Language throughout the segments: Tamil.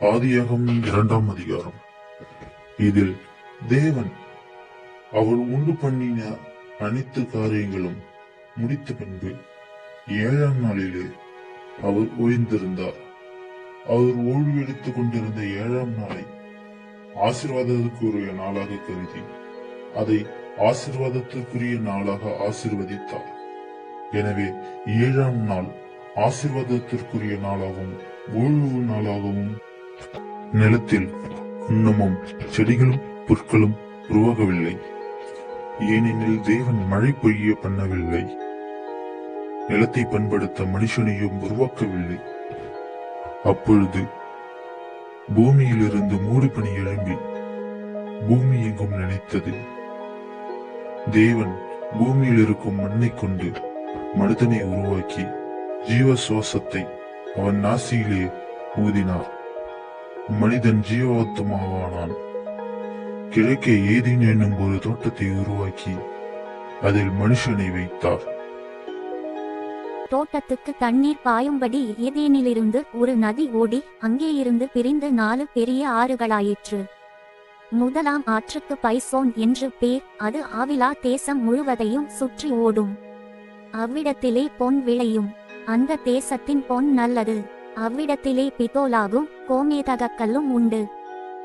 ஆதியாகம் இரண்டாம் அதிகாரம். இதில் தேவன் அவர் உண்டு பண்ணின அனைத்து காரியங்களும் முடித்த பின்பு ஏழாம் நாளிலே அவர் ஓய்ந்திருந்தார் அவர் ஓய்வு எடுத்துக் கொண்டிருந்த ஏழாம் நாளை ஆசீர்வாதத்துக்குரிய நாளாக கருதி அதை ஆசீர்வாதத்திற்குரிய நாளாக ஆசிர்வதித்தார். எனவே ஏழாம் நாள் ஆசீர்வாதத்திற்குரிய நாளாகவும் ஓய்வு நாளாகவும் நிலத்தில் இன்னமும் செடிகளும் புற்களும் உருவாகவில்லை. ஏனெனில் தேவன் மழை பொய்ய பண்ணவில்லை. நிலத்தை பண்படுத்த மனுஷனையும் உருவாக்கவில்லை. அப்பொழுது பூமியிலிருந்து மூடுபனி எழும்பி பூமி எங்கும் நினைத்தது. தேவன் பூமியில் இருக்கும் மண்ணை கொண்டு மனிதனை உருவாக்கி ஜீவ சுவாசத்தை அவன் நாசியிலே ஊதினார். மனிதன் ஜீவத்துமாவானான் கிழக்கே ஏதேன் என்னும் ஒரு தோட்டத்தை உருவாக்கி அதில் மனுஷனை வைத்தார். தோட்டத்துக்கு தண்ணீர் பாயும்படி ஏதேனிலிருந்து ஒரு நதி ஓடி அங்கே இருந்து பிரிந்து நாலு பெரிய ஆறுகளாயிற்று. முதலாம் ஆற்றுக்கு பைசோன் என்று பேர் அது ஆவிலா தேசம் முழுவதையும் சுற்றி ஓடும். அவ்விடத்திலே பொன் விளையும். அந்த தேசத்தின் பொன் நல்லது. அவ்விடத்திலே பித்தோலாகும் கோமேதகக்கல்லும் உண்டு.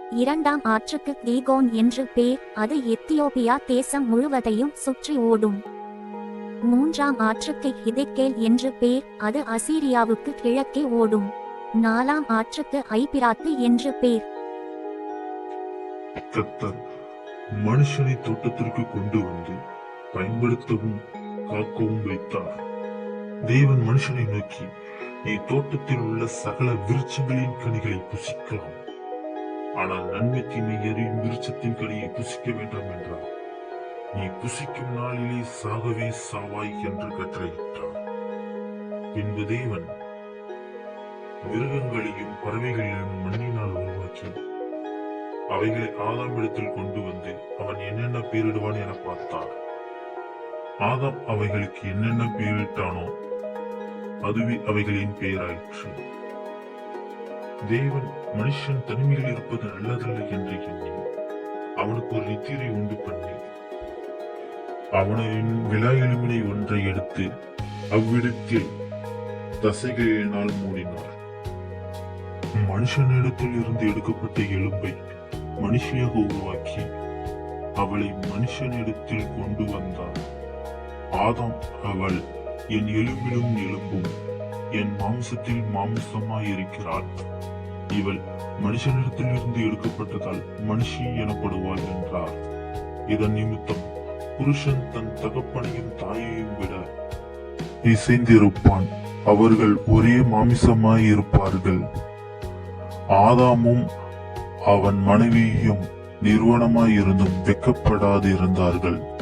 இரண்டாம் ஆற்றுக்கு கீகோன் என்று பேர் அது எத்தியோப்பியா தேசம் முழுவதையும் சுற்றி ஓடும். மூன்றாம் ஆற்றுக்கு ஹிதெக்கேல் என்று பேர் அது அசீரியாவுக்கு கிழக்கே ஓடும். நாலாம் ஆற்றுக்கு ஐபிராத்து என்று பேர். கத்தர் மனுஷனை தோட்டத்திற்கு கொண்டு வந்து பயன்படுத்தவும் காக்கவும் வைத்தார். தேவன் மனுஷனை நோக்கி நீ தோட்டத்தில் உள்ள சகல விருட்சங்களின் கனிகளை புசிக்கலாம். ஆனால் நன்மை தீமை எறியும் விருட்சத்தின் கனியை புசிக்க வேண்டாம் என்றார். நீ புசிக்கும் நாளிலே சாகவே சாவாய் என்று கட்டளையிட்டார். பின்பு தேவன் மிருகங்களையும் பறவைகளையும் மண்ணினால் உருவாக்கி அவைகளை ஆதாமிடத்தில் கொண்டு வந்து அவன் என்னென்ன பேரிடுவான் என பார்த்தார். ஆதாம் அவைகளுக்கு என்னென்ன பேரிட்டானோ அதுவே அவைகளின் பெயராயிற்று தேவன் மனுஷன் தனிமையில் இருப்பது நல்லதல்ல என்று எண்ணி அவனுக்கு ஒரு நித்திரை உண்டு பண்ணி அவனின் விழா எலும்பினை ஒன்றை எடுத்து அவ்விடத்தில் தசைகளினால் மூடினார். மனுஷனிடத்தில் இருந்து எடுக்கப்பட்ட எலும்பை மனுஷியாக உருவாக்கி அவளை மனுஷனிடத்தில் கொண்டு வந்தார் ஆதாம் அவள் என் எலும்பிலும் எலும்பும் என் மாம்சத்தில் மாம்சமாயிருக்கிறாள். இவள் மனுஷனிடத்திலிருந்து எடுக்கப்பட்டதால் மனுஷி எனப்படுவாள் என்றார். இதன் நிமித்தம் புருஷன் தன் தகப்பனையும் தாயையும் விட இசைந்திருப்பான் அவர்கள் ஒரே மாமிசமாயிருப்பார்கள். ஆதாமும் அவன் மனைவியும் நிறுவனமாயிருந்தும் வெக்கப்படாதிருந்தார்கள்.